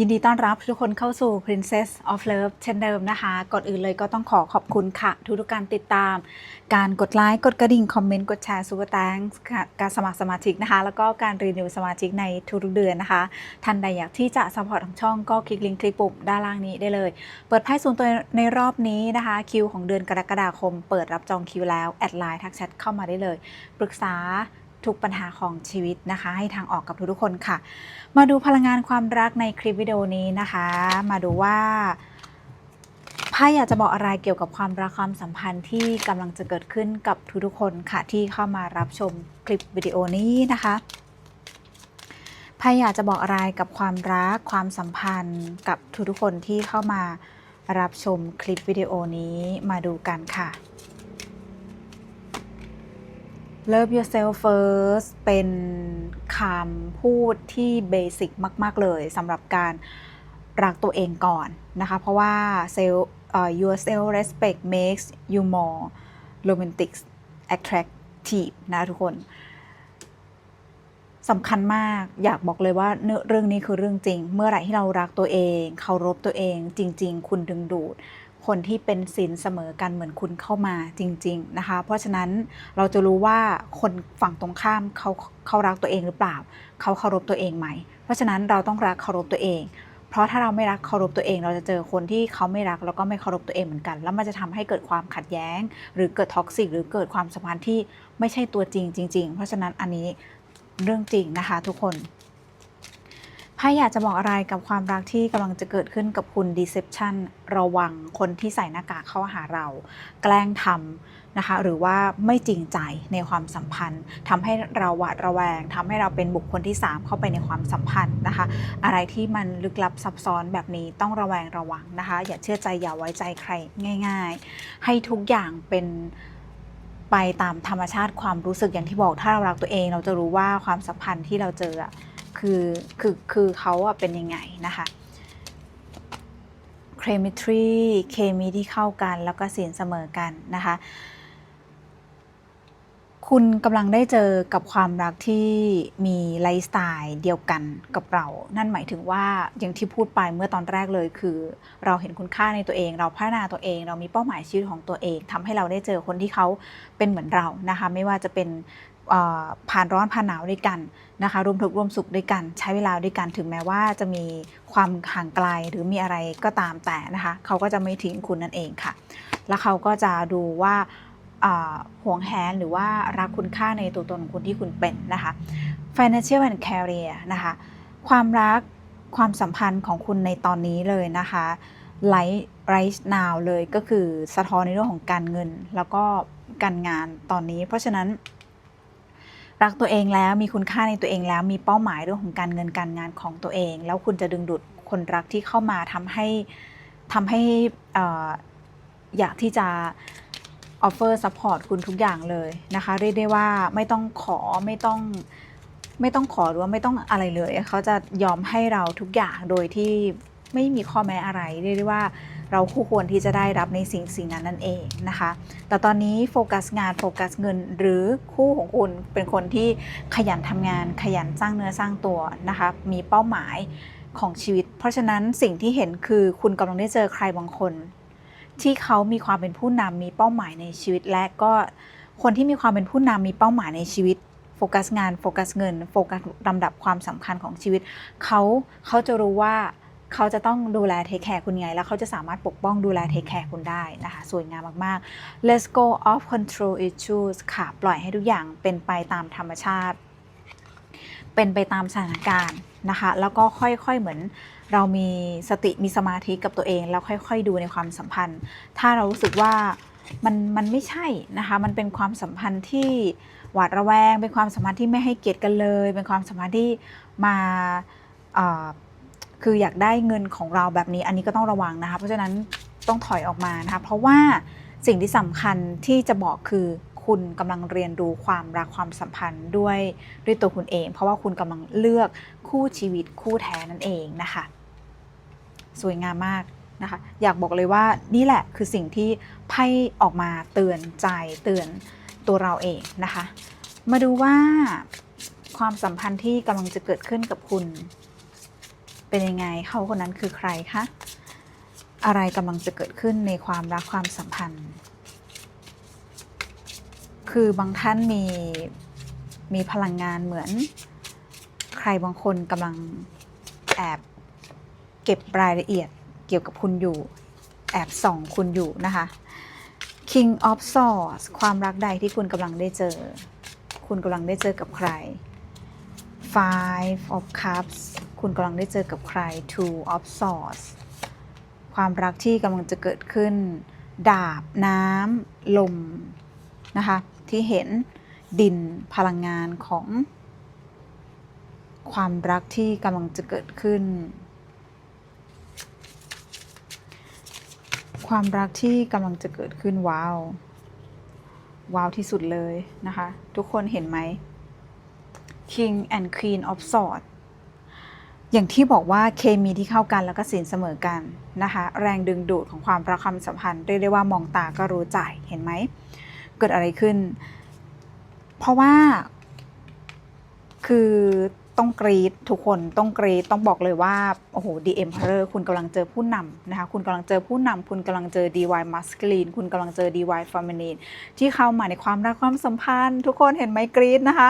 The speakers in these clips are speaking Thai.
ยินดีต้อนรับทุกคนเข้าสู่ Princess of Love เช่นเดิมนะคะ ก่อนอื่นเลยก็ต้องขอขอบคุณค่ะ ทุกทุกการติดตาม การกดไลค์กดกระดิ่ง คอมเมนต์ กดแชร์ซูเปอร์แตงการสมัครสมาชิกนะคะ แล้วก็การรีนิวสมาชิกในทุกๆเดือนนะคะ ท่านใดอยากที่จะสปอร์ตทางช่องก็คลิกลิงก์คลิปปุ่มด้านล่างนี้ได้เลย เปิดไพ่ส่วนตัวในรอบนี้นะคะ คิวของเดือนกรกฎาคม เปิดรับจองคิวแล้วแอดไลน์ทักแชทเข้ามาได้เลย ปรึกษา ทุกปัญหาของชีวิตนะคะ ให้ทางออกกับทุกๆคนค่ะ มาดูพลังงานความรักในคลิปวิดีโอนี้นะคะ มาดูว่าไพ่อยากจะบอกอะไรเกี่ยวกับความรักความสัมพันธ์ที่กำลังจะเกิดขึ้นกับทุกๆคนค่ะ ที่เข้ามารับชมคลิปวิดีโอนี้นะคะไพ่อยากจะบอกอะไรกับความรักความสัมพันธ์กับทุกๆคนที่เข้ามารับชมคลิปวิดีโอนี้มาดูกันค่ะ Love yourself first เป็นคำพูดที่เบสิกมาก ๆ เลยสำหรับการรักตัวเองก่อนนะคะ เพราะว่า self uh, your self respect makes you more romantic attractive นะทุกคนสำคัญมากอยากบอกเลยว่าเนื้อเรื่องนี้คือเรื่องจริง เมื่อไหร่ที่เรารักตัวเองเคารพตัวเอง จริง ๆ คุณดึงดูด คนที่เป็นศีลเสมอกันเหมือนคุณเข้ามาจริง ๆนะคะ เพราะฉะนั้นเราจะรู้ว่าคนฝั่งตรงข้ามเขาเขารักตัวเองหรือเปล่า เขาเคารพตัวเองไหม เพราะฉะนั้นเราต้องรักเคารพตัวเอง เพราะถ้าเราไม่รักเคารพตัวเอง เราจะเจอคนที่เขาไม่รักแล้วก็ไม่เคารพตัวเองเหมือนกัน แล้วมันจะทำให้เกิดความขัดแย้ง หรือเกิดท็อกซิกหรือเกิดความสัมพันธ์ที่ไม่ใช่ตัวจริงจริง ๆ เพราะฉะนั้นอันนี้เรื่องจริงนะคะทุกคน ไพ่อยากจะบอกอะไรกับความรักที่กำลังจะเกิดขึ้นกับคุณ deception ระวังคนที่ใส่หน้ากากเข้าหาเรา แกล้งทำนะคะ หรือว่าไม่จริงใจในความสัมพันธ์ทำให้เราหวาดระแวงทำให้เราเป็นบุคคลที่ 3 เข้าไปในความสัมพันธ์นะคะ อะไรที่มันลึกลับซับซ้อนแบบนี้ต้องระแวงระวังนะคะ อย่าเชื่อใจอย่าไว้ใจใครง่าย ๆ ให้ทุกอย่างเป็นไปตามธรรมชาติความรู้สึกอย่างที่บอกถ้าเรารักตัวเอง เราจะรู้ว่าความสัมพันธ์ที่เราเจออะ คือคือคือเขาอะเป็นยังไงนะคะเคมีทรีเคมีที่เข้ากันแล้วก็สินเสมอกันนะคะ คุณกำลังได้เจอกับความรักที่มีไลฟ์สไตล์เดียวกันกับเรา นั่นหมายถึงว่าอย่างที่พูดไปเมื่อตอนแรกเลยคือ เราเห็นคุณค่าในตัวเอง เราพัฒนาตัวเอง เรามีเป้าหมายชีวิตของตัวเองทำให้เราได้เจอคนที่เขาเป็นเหมือนเรานะคะ ไม่ว่าจะเป็น ผ่านร้อนผ่านหนาวด้วยกันนะคะรวมทุกข์รวมสุขด้วยกัน ใช้เวลาด้วยกันถึงแม้ว่าจะมีความห่างไกลหรือมีอะไรก็ตามแต่นะคะเขาก็จะไม่ทิ้งคุณนั่นเองค่ะ แล้วเขาก็จะดูว่าอ่าห่วงแหนหรือว่ารักคุณค่าในตัวตนของคุณที่คุณเป็นนะคะ financial and career นะคะความรักความสัมพันธ์ของคุณในตอนนี้เลยนะคะ light right now เลยก็คือสะท้อนในเรื่องของการเงิน แล้วก็การงานตอนนี้ เพราะฉะนั้น รักตัวเองแล้วมีคุณค่าในตัวเองแล้วมีเป้าหมายเรื่องของการเงินการงานของตัวเอง แล้วคุณจะดึงดูดคนรักที่เข้ามาทำให้ทำให้อยากที่จะ offer support คุณทุกอย่างเลยนะคะ เรียกได้ว่าไม่ต้องขอไม่ต้องไม่ต้องขอหรือว่าไม่ต้องอะไรเลย เขาจะยอมให้เราทุกอย่างโดยที่ไม่มีข้อแม้อะไร เรียกได้ว่า เราคู่ควรที่จะได้รับในสิ่งสิ่งนั้นนั่นเองนะคะ แต่ตอนนี้โฟกัสงานโฟกัสเงิน หรือคู่ของคุณเป็นคนที่ขยันทำงานขยันสร้างเนื้อสร้างตัวนะคะมีเป้าหมายของชีวิต เพราะฉะนั้นสิ่งที่เห็นคือคุณกำลังได้เจอใครบางคน ที่เขามีความเป็นผู้นำมีเป้าหมายในชีวิต และก็คนที่มีความเป็นผู้นำมีเป้าหมายในชีวิตโฟกัสงานโฟกัสเงินโฟกัสลำดับความสำคัญของชีวิตเขาเขาจะรู้ว่า เขาจะต้องดูแลเทคแคร์คุณไง แล้วเขาจะสามารถปกป้องดูแลเทคแคร์คุณได้นะคะสวยงามมากๆ let's go off control issues ค่ะ ปล่อยให้ทุกอย่างเป็นไปตามธรรมชาติ เป็นไปตามสถานการณ์นะคะ แล้วก็ค่อยๆเหมือนเรามีสติมีสมาธิกับตัวเอง แล้วค่อยๆดูในความสัมพันธ์ ถ้าเรารู้สึกว่ามันมันไม่ใช่นะคะ มันเป็นความสัมพันธ์ที่หวาดระแวง เป็นความสัมพันธ์ที่ไม่ให้เกียรติกันเลย เป็นความสัมพันธ์ที่มา คืออยากได้เงินของเราแบบนี้อันนี้ก็ต้องระวังนะคะ เพราะฉะนั้นต้องถอยออกมานะคะ เพราะว่าสิ่งที่สำคัญที่จะบอกคือคุณกำลังเรียนรู้ความรักความสัมพันธ์ด้วยด้วยตัวคุณเอง เพราะว่าคุณกำลังเลือกคู่ชีวิตคู่แท้นั่นเองนะคะ สวยงามมากนะคะ อยากบอกเลยว่านี่แหละคือสิ่งที่ไพ่ออกมาเตือนใจเตือนตัวเราเองนะคะ มาดูว่าความสัมพันธ์ที่กำลังจะเกิดขึ้นกับคุณ เป็นยังไงเขาคนนั้นคือใครคะอะไรกำลังจะเกิดขึ้นในความรักความสัมพันธ์ คือบางท่านมีมีพลังงานเหมือน ใครบางคนกำลังแอบเก็บรายละเอียดเกี่ยวกับคุณอยู่ แอบส่องคุณอยู่นะคะ King of Swords ความรักใดที่คุณกำลังได้เจอ คุณกำลังได้เจอกับใคร Five of Cups คุณกำลังได้เจอกับใคร Two of Swords ความรักที่กำลังจะเกิดขึ้น ดาบน้ำลมนะคะ ที่เห็นดินพลังงานของ ความรักที่กำลังจะเกิดขึ้น ความรักที่กำลังจะเกิดขึ้นว้าว ว้าวที่สุดเลยนะคะ ทุกคนเห็นไหม King and Queen of Swords อย่างที่บอกว่าเคมีที่เข้ากันแล้วก็สินเสมอกันนะคะแรงดึงดูดของความรักความสัมพันธ์เรียกได้ว่ามองตาก็รู้ใจเห็นไหมเกิดอะไรขึ้น เพราะว่าคือ ต้องกรีดทุกคนต้องกรีดต้องบอกเลยว่า โอ้โห The Emperor คุณกำลังเจอผู้นำนะคะ คุณกำลังเจอผู้นำคุณกำลังเจอ DY Masculine คุณกำลังเจอ DY Feminine ที่เข้ามาในความรักความสัมพันธ์ ทุกคนเห็นไหมกรีดนะคะ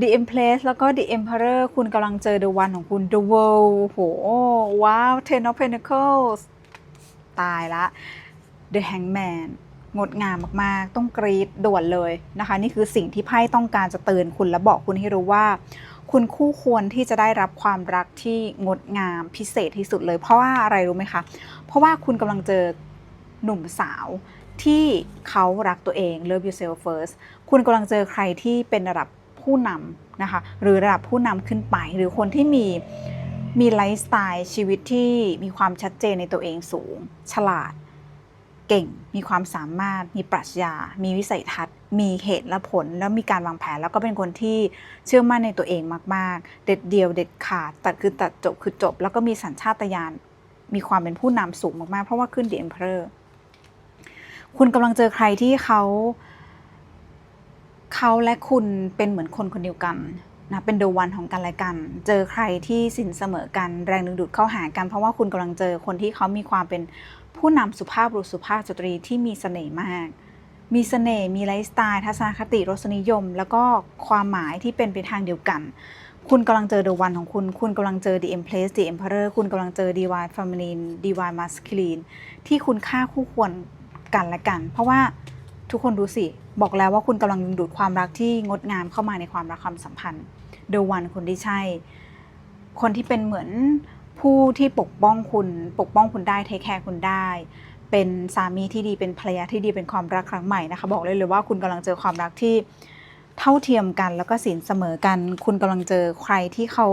The Empress แล้วก็ The Emperor คุณกำลังเจอ The One ของคุณ The World โอ้โหว้าว Ten of Pentacles ตายละ The Hangman งดงามมากๆ ต้องกรีดด่วนเลยนะคะ นี่คือสิ่งที่ไพ่ต้องการจะเตือนคุณและบอกคุณให้รู้ว่า คุณคู่ควรที่จะได้รับความรักที่งดงามพิเศษที่สุดเลย เพราะว่าอะไรรู้ไหมคะ เพราะว่าคุณกำลังเจอหนุ่มสาวที่เขารักตัวเอง love yourself first คุณกำลังเจอใครที่เป็นระดับผู้นำนะคะ หรือระดับผู้นำขึ้นไป หรือคนที่มีมีไลฟ์สไตล์ชีวิตที่มีความชัดเจนในตัวเองสูง ฉลาด เก่ง มีความสามารถ มีปรัชญา มีวิสัยทัศน์ มีเหตุและผล แล้วมีการวางแผน แล้วก็เป็นคนที่เชื่อมั่นในตัวเองมาก ๆ เด็ดเดียว เด็ดขาด ตัดคือตัดจบคือจบ แล้วก็มีสัญชาตญาณ มีความเป็นผู้นำสูงมาก ๆ เพราะว่าขึ้น The Emperor คุณกำลังเจอใครที่เขา เขาและคุณเป็นเหมือนคนคนเดียวกัน นะเป็นเดวันของกันและกัน เจอใครที่สินเสมอกันแรงดึงดูดเข้าหากัน เพราะว่าคุณกำลังเจอคนที่เขามีความเป็นผู้นำสุภาพบุรุษสุภาพสตรีที่มีเสน่ห์มาก มีเสน่ห์มีไลฟ์สไตล์ทัศนคติรสนิยม แล้วก็ความหมายที่เป็นไปทางเดียวกัน คุณกำลังเจอ The One ของคุณ คุณกำลังเจอ The Empress The Emperor คุณกำลังเจอ Divine Feminine Divine Masculine ที่คุณค่าคู่ควรกันและกัน เพราะว่า ทุกคนดูสิ บอกแล้วว่าคุณกำลังดึงดูดความรักที่งดงามเข้ามาในความรักความสัมพันธ์ The One คนที่ใช่ คนที่เป็นเหมือนผู้ที่ปกป้องคุณ ปกป้องคุณได้เทคแคร์คุณได้ เป็นสามีที่ดีเป็นภรรยาที่ดีเป็นความรักครั้งใหม่นะคะบอกเลยเลยว่าคุณกำลังเจอความรักที่เท่าเทียมกัน แล้วก็สินเสมอกัน คุณกำลังเจอใครที่เขา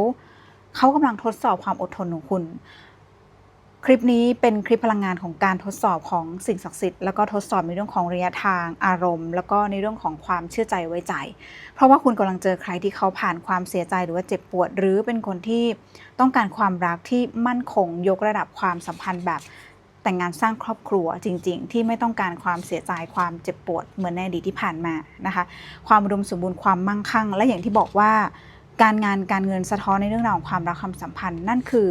เขากำลังทดสอบความอดทนของคุณ คลิปนี้เป็นคลิปพลังงานของการทดสอบของสิ่งศักดิ์สิทธิ์แล้วก็ทดสอบในเรื่องของระยะทางอารมณ์ แล้วก็ในเรื่องของความเชื่อใจไว้ใจ เพราะว่าคุณกำลังเจอใครที่เขาผ่านความเสียใจหรือว่าเจ็บปวด หรือเป็นคนที่ต้องการความรักที่มั่นคงยกระดับความสัมพันธ์แบบแต่งงานสร้างครอบครัวจริง ๆ ที่ไม่ต้องการความเสียใจความเจ็บปวดเหมือนในอดีตที่ผ่านมานะคะความอุดมสมบูรณ์ความมั่งคั่ง และอย่างที่บอกว่า การงานการเงินสะท้อนในเรื่องราวของความรักความสัมพันธ์ นั่นคือ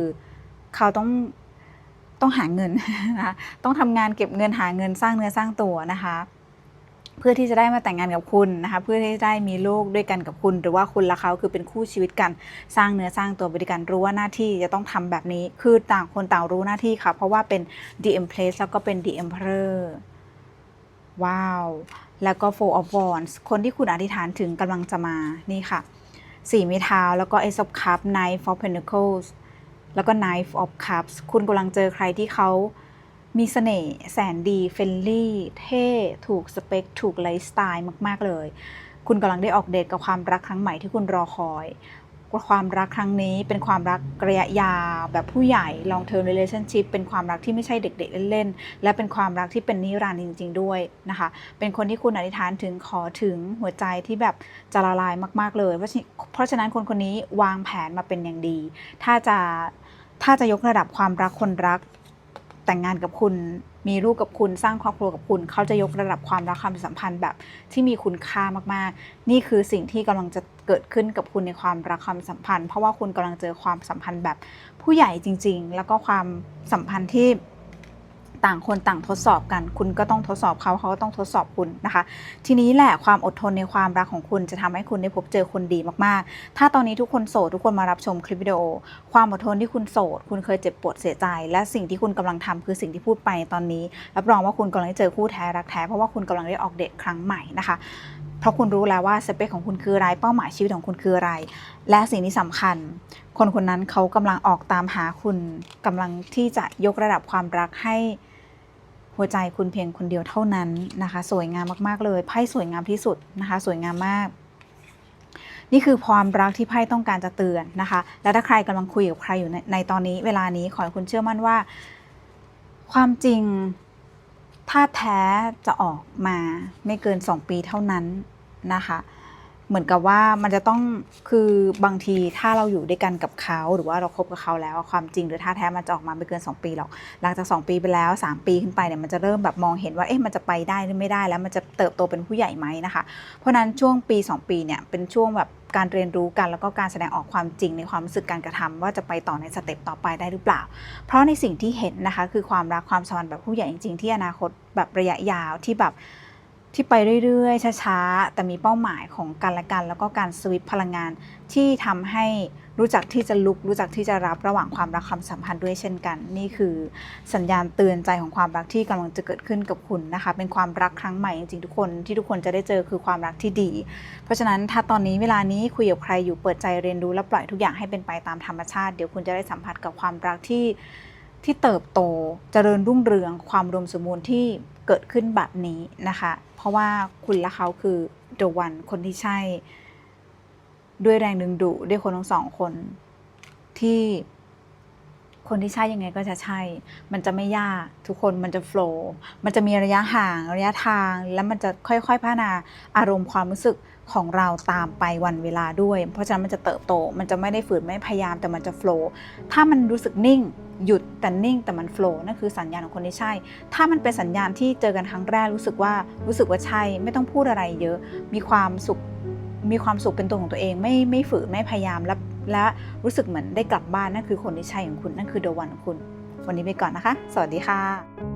เขาต้อง ต้องหาเงินนะคะต้องทำงานเก็บเงินหาเงินสร้างเนื้อสร้างตัวนะคะ เพื่อที่จะได้มาแต่งงานกับคุณนะคะ เพื่อที่จะได้มีลูกด้วยกันกับคุณ หรือว่าคุณและเขาคือเป็นคู่ชีวิตกันสร้างเนื้อสร้างตัวบริการรู้ว่าหน้าที่จะต้องทำแบบนี้คือต่างคนต่างรู้หน้าที่ค่ะ เพราะว่าเป็น The Empress แล้วก็เป็น The Emperor ว้าว แล้วก็ Four of Wands คนที่คุณอธิษฐานถึงกำลังจะมานี่ค่ะสี่ม้เท้าแล้วก็ Ace of Cups Knight of Pentacles แล้วก็ Knife of Cups คุณกำลังเจอใครที่เขามีเสน่ห์แสนดีเฟลลี่ เท่ ถูกสเปค ถูกไลฟ์สไตล์มาก ๆ เลย คุณกำลังได้ออกเดทกับความรักครั้งใหม่ที่คุณรอคอยความรักครั้งนี้เป็นความรักระยะยาวแบบผู้ใหญ่ long term relationship เป็นความรักที่ไม่ใช่เด็กๆเล่นๆ และเป็นความรักที่เป็นนิรันดร์จริง ๆ ด้วยนะคะ เป็นคนที่คุณอธิษฐานถึงขอถึงหัวใจที่แบบจะละลายมากๆเลย เพราะฉะนั้นคนคนนี้วางแผนมาเป็นอย่างดี ถ้าจะ ถ้าจะยกระดับความรักคนรัก แต่งงานกับคุณมีลูกกับคุณสร้างครอบครัวกับคุณ เขาจะยกระดับความรักความสัมพันธ์แบบที่มีคุณค่ามากๆ นี่คือสิ่งที่กำลังจะเกิดขึ้นกับคุณในความรักความสัมพันธ์ เพราะว่าคุณกำลังเจอความสัมพันธ์แบบผู้ใหญ่จริง ๆ แล้วก็ความสัมพันธ์ที่ ต่างคนต่างทดสอบกัน คุณก็ต้องทดสอบเขาเขาก็ต้องทดสอบคุณนะคะ ทีนี้แหละความอดทนในความรักของคุณจะทำให้คุณได้พบเจอคนดีมากๆ ถ้าตอนนี้ทุกคนโสดทุกคนมารับชมคลิปวิดีโอ ความอดทนที่คุณโสด คุณเคยเจ็บปวดเสียใจ และสิ่งที่คุณกำลังทำคือสิ่งที่พูดไปตอนนี้รับรองว่าคุณกำลังได้เจอคู่แท้รักแท้เพราะว่าคุณกำลังได้ออกเดทครั้งใหม่นะคะเพราะคุณรู้แล้วว่าสเปคของคุณคืออะไร เป้าหมายชีวิตของคุณคืออะไร และสิ่งที่สำคัญ คนคนนั้นเขากำลังออกตามหาคุณกำลังที่จะยกระดับความรักให้ หัวใจคุณเพียงคนเดียวเท่านั้นนะคะ สวยงามมากๆเลยไพ่สวยงามที่สุดนะคะ สวยงามมาก นี่คือความรักที่ไพ่ต้องการจะเตือนนะคะ และถ้าใครกำลังคุยกับใครอยู่ในในตอนนี้ เวลานี้ขอให้คุณเชื่อมั่นว่า ความจริงถ้าแท้จะออกมาไม่เกิน 2 ปีเท่านั้นนะคะ เหมือนกับว่ามันจะต้องคือบางทีถ้าเราอยู่ด้วยกันกับเขาหรือว่าเราคบกับเขาแล้วความจริงหรือท่าแท้มันจะออกมาไม่เกิน 2 ปีหรอก หลังจาก 2 ปีไปแล้ว 3 ปีขึ้นไปเนี่ยมันจะเริ่มแบบมองเห็นว่าเอ๊ะมันจะไปได้หรือไม่ได้แล้วมันจะเติบโตเป็นผู้ใหญ่ไหมนะคะ เพราะนั้นช่วงปี 2 ปีเนี่ยเป็นช่วงแบบการเรียนรู้กันแล้วก็การแสดงออกความจริงในความรู้สึกการกระทำว่าจะไปต่อในสเต็ปต่อไปได้หรือเปล่า เพราะในสิ่งที่เห็นนะคะคือความรักความสัมพันธ์แบบผู้ใหญ่จริงๆที่อนาคตแบบระยะยาวที่แบบ ที่ไปเรื่อยๆ ช้าๆ แต่มีเป้าหมายของกันและกัน แล้วก็การสวิตพลังงานที่ทำให้รู้จักที่จะลุก รู้จักที่จะรับระหว่างความรักความสัมพันธ์ด้วยเช่นกัน นี่คือสัญญาณเตือนใจของความรักที่กำลังจะเกิดขึ้นกับคุณนะคะ เป็นความรักครั้งใหม่จริงๆทุกคนที่ทุกคนจะได้เจอคือความรักที่ดี เพราะฉะนั้นถ้าตอนนี้เวลานี้คุยกับใครอยู่เปิดใจเรียนรู้และปล่อยทุกอย่างให้เป็นไปตามธรรมชาติเดี๋ยวคุณจะได้สัมผัสกับความรักที่ที่เติบโตเจริญรุ่งเรืองความรวมสมบูรณ์ที่ เกิดขึ้นแบบนี้นะคะ เพราะว่าคุณและเขาคือ the one คนที่ใช่ ด้วยแรงดึงดูดด้วยคนทั้งสองคนที่คนที่ใช่ยังไงก็จะใช่ มันจะไม่ยากทุกคนมันจะโฟล์มันจะมีระยะห่างระยะทาง แล้วมันจะค่อยๆพัฒนาอารมณ์ความรู้สึกของเราตามไปวันเวลาด้วย เพราะฉะนั้นมันจะเติบโต มันจะไม่ได้ฝืนไม่พยายามแต่มันจะโฟล์ถ้ามันรู้สึกนิ่ง หยุดแต่นิ่งแต่มันโฟล์นั่นคือสัญญาณของคนที่ใช่ ถ้ามันเป็นสัญญาณที่เจอกันครั้งแรกรู้สึกว่ารู้สึกว่าใช่ ไม่ต้องพูดอะไรเยอะ มีความสุขมีความสุขเป็นตัวของตัวเอง ไม่ไม่ฝืนไม่พยายามและและรู้สึกเหมือนได้กลับบ้านนั่นคือคนที่ใช่ของคุณนั่นคือเดวันของคุณ วันนี้ไปก่อนนะคะ สวัสดีค่ะ